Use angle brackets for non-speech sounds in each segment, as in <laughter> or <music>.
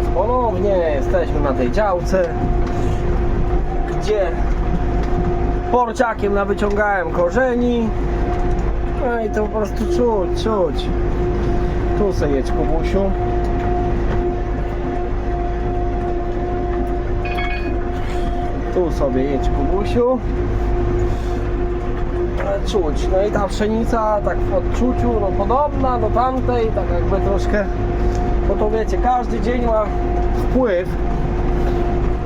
Was ponownie. Jesteśmy na tej działce, gdzie porciakiem nawyciągałem korzeni. No i to po prostu czuć, czuć. Tu se jedź Kubusiu. Tu sobie jedź Kubusiu. Czuć. No i ta pszenica tak w odczuciu, no podobna do tamtej, tak jakby troszkę, bo to wiecie, każdy dzień ma wpływ.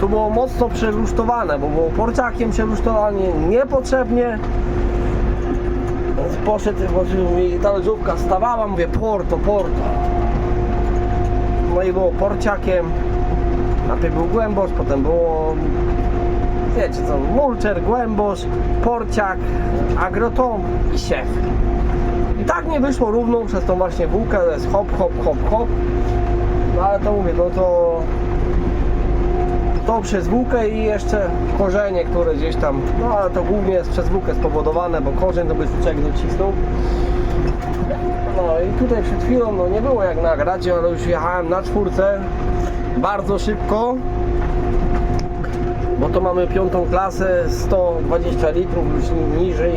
Tu było mocno przerusztowane, bo było porciakiem przerusztowanie niepotrzebnie. Poszedł, mi talerzówka stawała, mówię porto, porto. No i było porciakiem. Najpierw był potem było wiecie co, mulczer, głębosz, porciak, agrotom i siew. I tak nie wyszło równo przez tą właśnie bułkę, to jest hop, hop, hop, hop. No ale to mówię, no to to przez bułkę i jeszcze korzenie, które gdzieś tam, no ale to głównie jest przez bułkę spowodowane, bo korzeń to by człowiek docisnął. No i tutaj przed chwilą, no nie było jak nagrać, ale już jechałem na czwórce bardzo szybko, bo to mamy piątą klasę, 120 litrów już ni- niżej.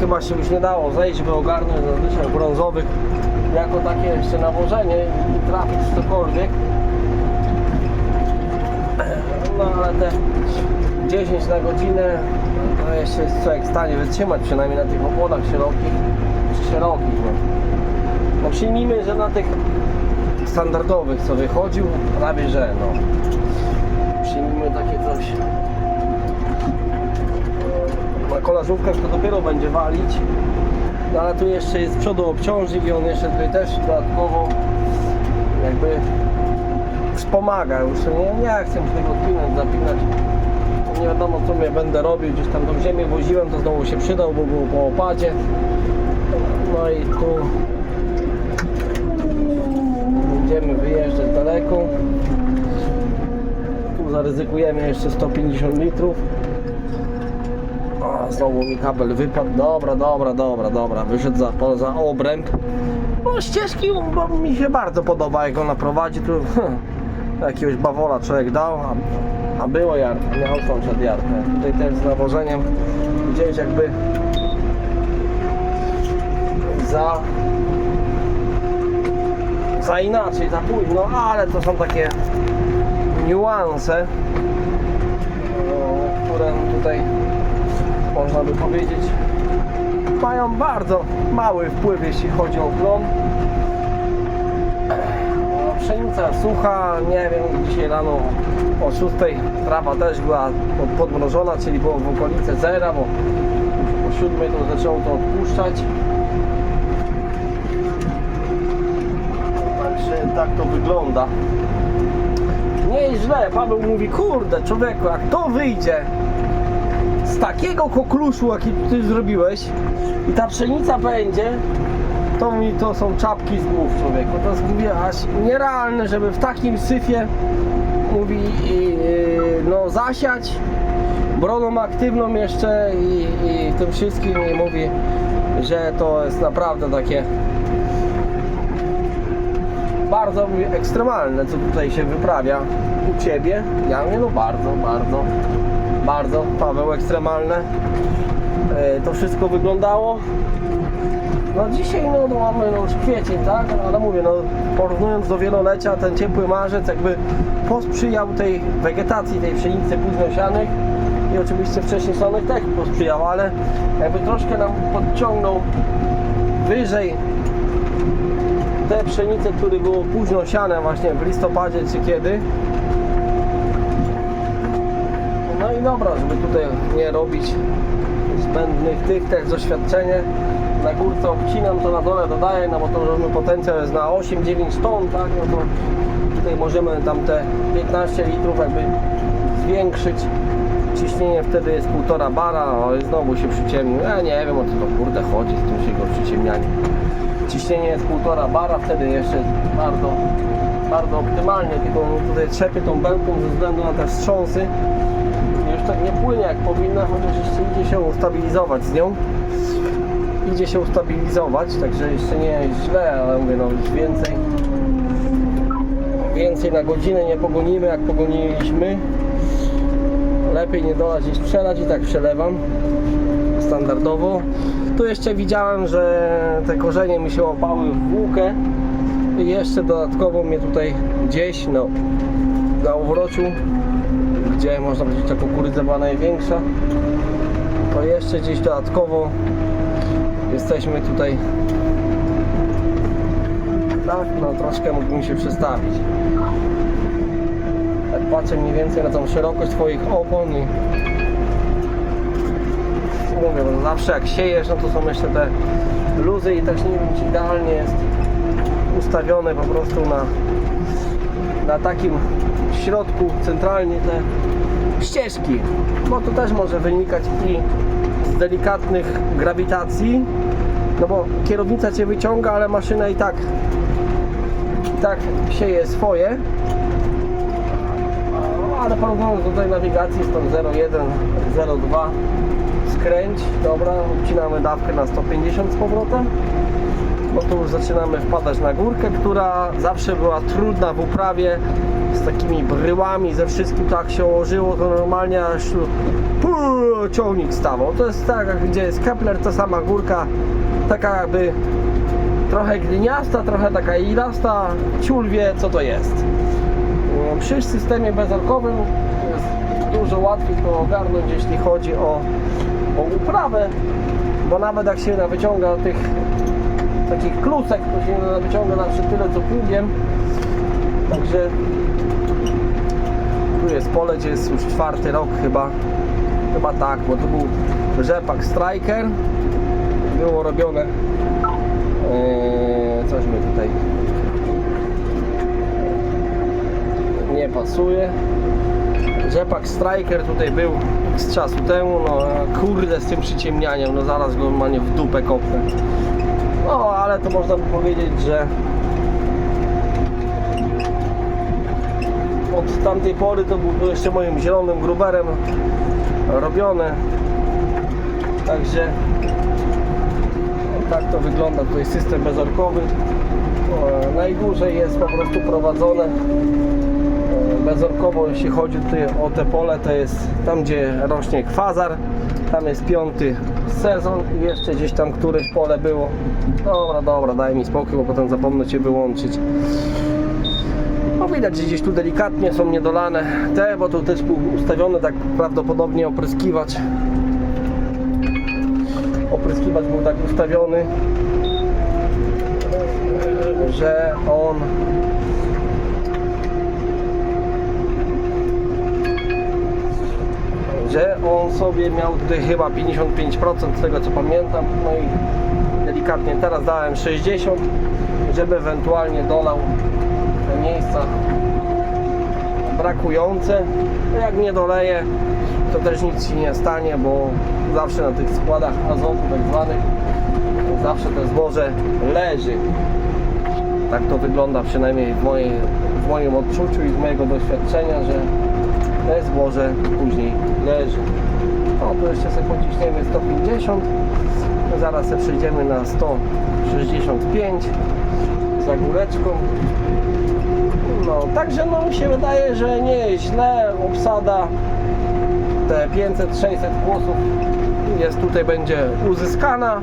Chyba się już nie dało zejść, by ogarnąć dyszach brązowych jako takie jeszcze nawożenie i trafić cokolwiek. No ale te 10 na godzinę to jeszcze jest człowiek w stanie wytrzymać, przynajmniej na tych opłodach szerokich, szerokich. No. no przyjmijmy, że na tych standardowych co wychodził, prawie że no. Przyjmijmy takie coś. Na kolażówkach to dopiero będzie walić. No ale tu jeszcze jest z przodu obciążnik i on jeszcze tutaj też dodatkowo jakby wspomaga już. Nie, nie chcę się tego odpinać, zapinać. Nie wiadomo co mnie będę robił, gdzieś tam tą ziemię woziłem, to znowu się przydał, bo było po opadzie. No i tu będziemy wyjeżdżać daleko. Zaryzykujemy jeszcze 150 litrów. Znowu mi kabel wypadł. Dobra, dobra, dobra, dobra. Wyszedł za, poza obręb. No ścieżki bo mi się bardzo podoba jak ona prowadzi. Tu <laughs> hm, jakiegoś bawola człowiek dał, a, a było jarka. Miał sąsiad jarkę. Tutaj też z nawożeniem gdzieś jakby za za inaczej, za późno, ale to są takie niuanse, no, które tutaj można by powiedzieć mają bardzo mały wpływ jeśli chodzi o plon. No, Pszenica sucha, nie wiem, dzisiaj rano o 6 trawa też była pod- podmrożona, czyli było w okolice zera, bo o 7 to zaczęło to odpuszczać. Także tak to wygląda. Nieźle, Paweł mówi, kurde człowieku, jak to wyjdzie z takiego kokluszu, jaki ty zrobiłeś i ta pszenica będzie, to mi to są czapki z głów człowieku. To jest mówię aż nierealne, żeby w takim syfie mówi no zasiać broną aktywną jeszcze i, i tym wszystkim i mówi, że to jest naprawdę takie bardzo ekstremalne, co tutaj się wyprawia u Ciebie. Ja mówię, no bardzo, bardzo, bardzo, Paweł, ekstremalne. E, to wszystko wyglądało. No dzisiaj no, no mamy no, już kwiecień, tak? Ale mówię, no porównując do wielolecia, ten ciepły marzec jakby posprzyjał tej wegetacji, tej pszenicy późnosianych i oczywiście wcześniej sonych też posprzyjał, ale jakby troszkę nam podciągnął wyżej te pszenice, które było późno siane właśnie w listopadzie czy kiedy. No i dobra, żeby tutaj nie robić zbędnych tych, też doświadczenie. Na górce obcinam, to na dole dodaję, no bo to żeby potencjał jest na 8-9 ton, tak, no to tutaj możemy tam te 15 litrów jakby zwiększyć. Ciśnienie wtedy jest 1,5 bara, ale znowu się przyciemnił. Ja nie wiem o co to kurde chodzi z tym się go przyciemnianiem ciśnienie jest 1,5 bara, wtedy jeszcze bardzo, bardzo optymalnie, tylko tutaj trzepię tą belką ze względu na te wstrząsy. Już tak nie płynie jak powinna, chociaż jeszcze idzie się ustabilizować z nią. Idzie się ustabilizować, także jeszcze nie jest źle, ale mówię, no już więcej więcej na godzinę nie pogonimy jak pogoniliśmy. Lepiej nie dolać niż przelać i tak przelewam standardowo. Tu jeszcze widziałem, że te korzenie mi się łapały w bułkę i jeszcze dodatkowo mnie tutaj gdzieś no, na uwrociu, gdzie można powiedzieć ta kukurydza była największa, to jeszcze gdzieś dodatkowo jesteśmy tutaj tak, no troszkę mógłbym się przestawić. Tak patrzę mniej więcej na tą szerokość Twoich opon i mówię, bo zawsze jak siejesz, no to są jeszcze te luzy i też nie wiem, czy idealnie jest ustawione po prostu na, na takim środku centralnie te ścieżki, bo to też może wynikać i z delikatnych grawitacji, no bo kierownica Cię wyciąga, ale maszyna i tak i tak sieje swoje ale porównując do tej nawigacji stąd 01, 02 skręć, dobra, obcinamy dawkę na 150 z powrotem. Bo tu już zaczynamy wpadać na górkę, która zawsze była trudna w uprawie. Z takimi bryłami, ze wszystkim tak się ułożyło, to normalnie aż puu, ciągnik stawał. To jest tak, gdzie jest Kepler, ta sama górka, taka jakby trochę gliniasta, trochę taka ilasta, ciul wie co to jest. Przy systemie bezorkowym jest dużo łatwiej to ogarnąć, jeśli chodzi o, o uprawę, bo nawet jak się wyciąga tych takich klusek, to się wyciąga przykład tyle co pługiem. Także tu jest pole, gdzie jest już czwarty rok chyba. Chyba tak, bo to był rzepak Striker. Było robione Eee, coś mi tutaj nie pasuje. Rzepak Striker tutaj był z czasu temu, no kurde z tym przyciemnianiem, no zaraz go normalnie w dupę kopnę. No ale to można by powiedzieć, że od tamtej pory to był jeszcze moim zielonym gruberem robione. Także tak to wygląda tutaj system bezorkowy. Najdłużej jest po prostu prowadzone bezorkowo, jeśli chodzi tutaj o te pole, to jest tam gdzie rośnie kwazar, tam jest piąty sezon i jeszcze gdzieś tam któreś pole było. Dobra, dobra, daj mi spokój, bo potem zapomnę Cię wyłączyć. No widać, że gdzieś tu delikatnie są niedolane te, bo tu też był ustawiony tak prawdopodobnie opryskiwacz. Opryskiwacz był tak ustawiony, że on on sobie miał tutaj chyba 55% z tego co pamiętam. No i delikatnie teraz dałem 60% żeby ewentualnie dolał te miejsca brakujące. No jak nie doleję to też nic się nie stanie bo zawsze na tych składach azotu tak zwanych zawsze to zboże leży. Tak to wygląda przynajmniej w, mojej, w moim odczuciu i z mojego doświadczenia, że te zboże później leży. No to jeszcze sobie pociśniemy 150, zaraz sobie przejdziemy na 165 za góreczką. No, także no mi się wydaje, że nie źle, obsada te 500-600 głosów jest tutaj będzie uzyskana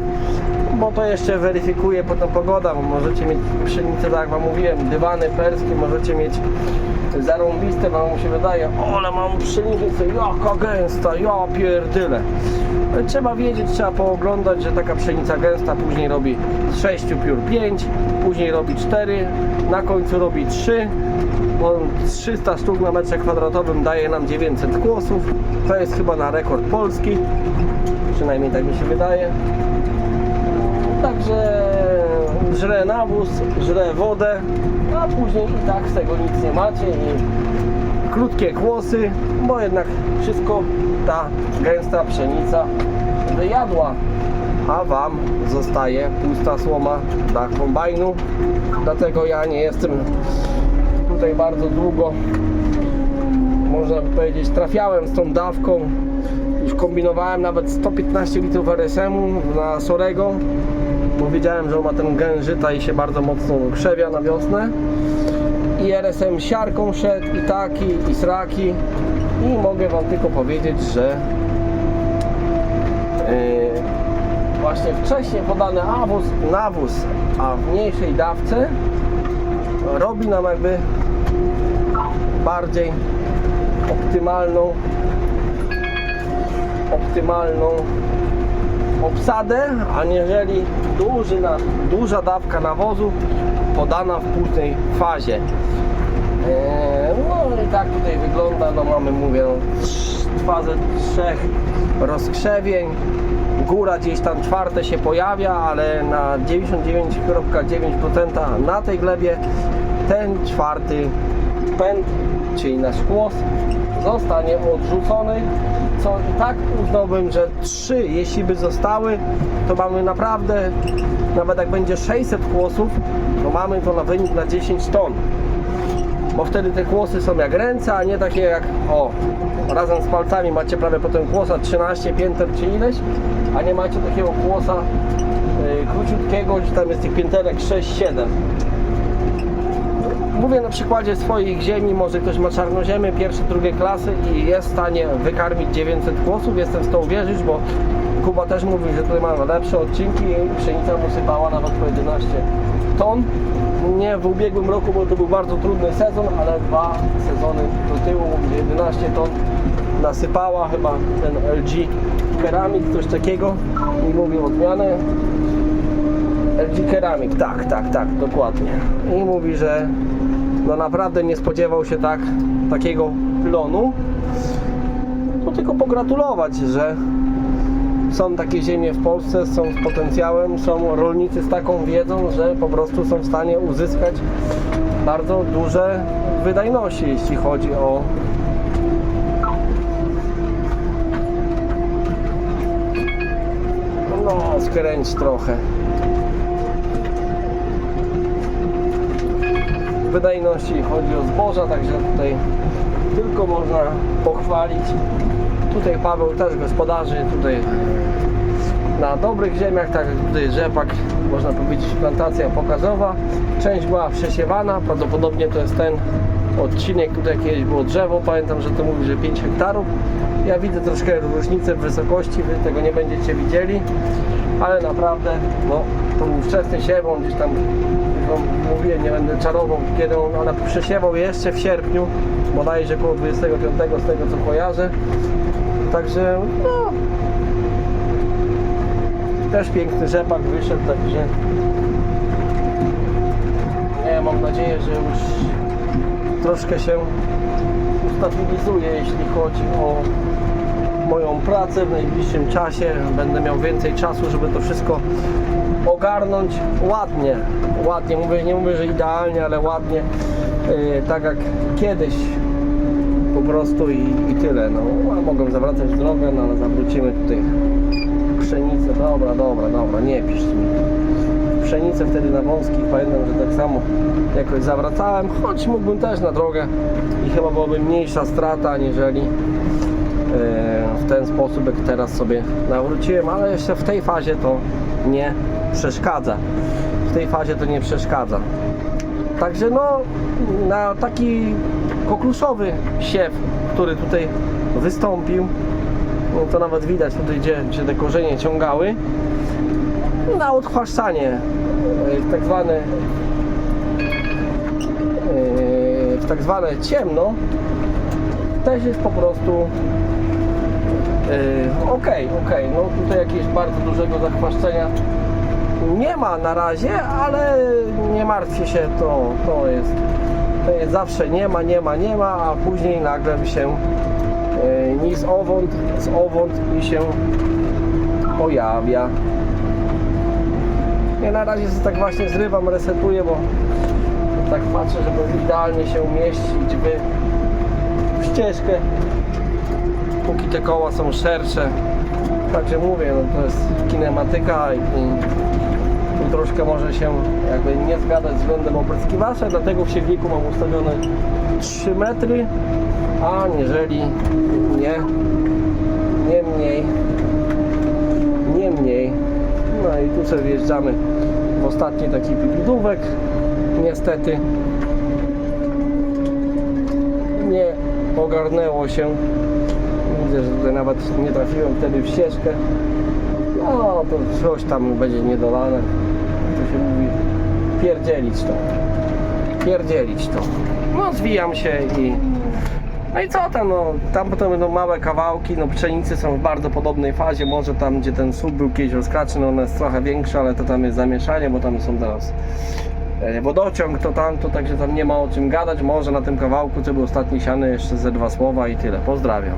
bo to jeszcze weryfikuje potem pogoda, bo możecie mieć pszenicę, tak jak wam mówiłem, dywany perskie, możecie mieć zarąbiste, wam się wydaje, ale mam pszenicę, jaka gęsta, ja pierdyle. Ale trzeba wiedzieć, trzeba pooglądać, że taka pszenica gęsta później robi z 6 piór 5, później robi 4, na końcu robi 3, bo 300 sztuk na metrze kwadratowym daje nam 900 kłosów. To jest chyba na rekord polski, przynajmniej tak mi się wydaje. Także żre nawóz, żre wodę, a później i tak z tego nic nie macie i krótkie kłosy, bo jednak wszystko ta gęsta pszenica wyjadła, a Wam zostaje pusta słoma dla kombajnu. Dlatego ja nie jestem tutaj bardzo długo, można by powiedzieć, trafiałem z tą dawką. Kombinowałem nawet 115 litrów RSM-u na Sorego, bo wiedziałem, że on ma ten gen żyta i się bardzo mocno krzewia na wiosnę. i RSM siarką szedł, i taki, i sraki. I mogę Wam tylko powiedzieć, że yy, właśnie wcześniej podany awus, nawóz, a w mniejszej dawce robi nam jakby bardziej optymalną optymalną obsadę, aniżeli duży duża dawka nawozu podana w późnej fazie. Eee, No i tak tutaj wygląda, no mamy mówię fazę trzech rozkrzewień. Góra gdzieś tam czwarte się pojawia, ale na 99,9% na tej glebie ten czwarty pęd, czyli nasz kłos, zostanie odrzucony. Co i tak uznałbym, że trzy, jeśli by zostały, to mamy naprawdę, nawet jak będzie 600 kłosów, to mamy to na wynik na 10 ton bo wtedy te kłosy są jak ręce, a nie takie jak o, razem z palcami macie prawie potem kłosa 13 pięter czy ileś, a nie macie takiego kłosa y, króciutkiego, gdzie tam jest tych pięterek 6-7. Mówię na przykładzie swoich ziemi, może ktoś ma czarnoziemy pierwsze, drugie klasy i jest w stanie wykarmić 900 kłosów, jestem w to uwierzyć, bo Kuba też mówił, że tutaj mamy lepsze odcinki i pszenica mu sypała nawet po 11 ton. Nie w ubiegłym roku, bo to był bardzo trudny sezon, ale dwa sezony do tyłu, mówię, 11 ton nasypała chyba ten LG Keramik, coś takiego. I mówił odmianę LG Keramik, tak, tak, tak, dokładnie. I mówi, że no naprawdę nie spodziewał się tak takiego plonu. No tylko pogratulować, że są takie ziemie w Polsce, są z potencjałem, są rolnicy z taką wiedzą, że po prostu są w stanie uzyskać bardzo duże wydajności, jeśli chodzi o no skręć trochę wydajności, chodzi o zboża, także tutaj tylko można pochwalić. Tutaj Paweł też gospodarzy, tutaj na dobrych ziemiach, tak jak tutaj rzepak, można powiedzieć plantacja pokazowa. Część była przesiewana, prawdopodobnie to jest ten odcinek, tutaj kiedyś było drzewo, pamiętam, że to mówi, że 5 hektarów. Ja widzę troszkę różnicę w wysokości, wy tego nie będziecie widzieli, ale naprawdę, no, to był wczesny siew, on gdzieś tam, wam mówiłem, nie będę czarował, kiedy on, ale przesiewał jeszcze w sierpniu, bodajże około 25 z tego co kojarzę. Także, no, też piękny rzepak wyszedł, także nie, mam nadzieję, że już troszkę się ustabilizuje, jeśli chodzi o moją pracę w najbliższym czasie. Będę miał więcej czasu, żeby to wszystko ogarnąć ładnie. Ładnie, mówię, nie mówię, że idealnie, ale ładnie, yy, tak jak kiedyś po prostu i, i tyle. No, a mogłem zawracać drogę, no ale zawrócimy tutaj pszenicę. Dobra, dobra, dobra, nie pisz mi. Pszenicę wtedy na wąskich pamiętam, że tak samo jakoś zawracałem, choć mógłbym też na drogę i chyba byłaby mniejsza strata, aniżeli w ten sposób, jak teraz sobie nawróciłem, ale jeszcze w tej fazie to nie przeszkadza. W tej fazie to nie przeszkadza. Także no, na taki kokluszowy siew, który tutaj wystąpił, no to nawet widać tutaj, gdzie się te korzenie ciągały, na odchwaszczanie, e, tak zwane e, w tak zwane ciemno, też jest po prostu ok, ok, no tutaj jakiegoś bardzo dużego zachwaszczenia nie ma na razie, ale nie martwcie się, to, to jest to jest zawsze nie ma, nie ma, nie ma, a później nagle się e, nis owąd, z owąd i się pojawia. Ja na razie tak właśnie zrywam, resetuję, bo tak patrzę, żeby idealnie się umieścić w ścieżkę. Te koła są szersze. Także mówię, no to jest kinematyka i, i troszkę może się jakby nie zgadzać względem opryskiwacza, dlatego w siewniku mam ustawione 3 metry, a jeżeli nie, nie mniej, nie mniej. No i tu sobie wjeżdżamy w ostatni taki pipidówek, niestety. nie ogarnęło się. Widzę, że tutaj nawet nie trafiłem wtedy w ścieżkę. No to coś tam będzie niedolane. To się mówi, pierdzielić to. Pierdzielić to. No zwijam się i no i co tam, no, tam potem będą małe kawałki, no pszenicy są w bardzo podobnej fazie, może tam gdzie ten słup był kiedyś rozkraczny, no jest trochę większa, ale to tam jest zamieszanie, bo tam są teraz e, wodociąg, to tamto, także tam nie ma o czym gadać, może na tym kawałku, co był ostatni siany, jeszcze ze dwa słowa i tyle, pozdrawiam.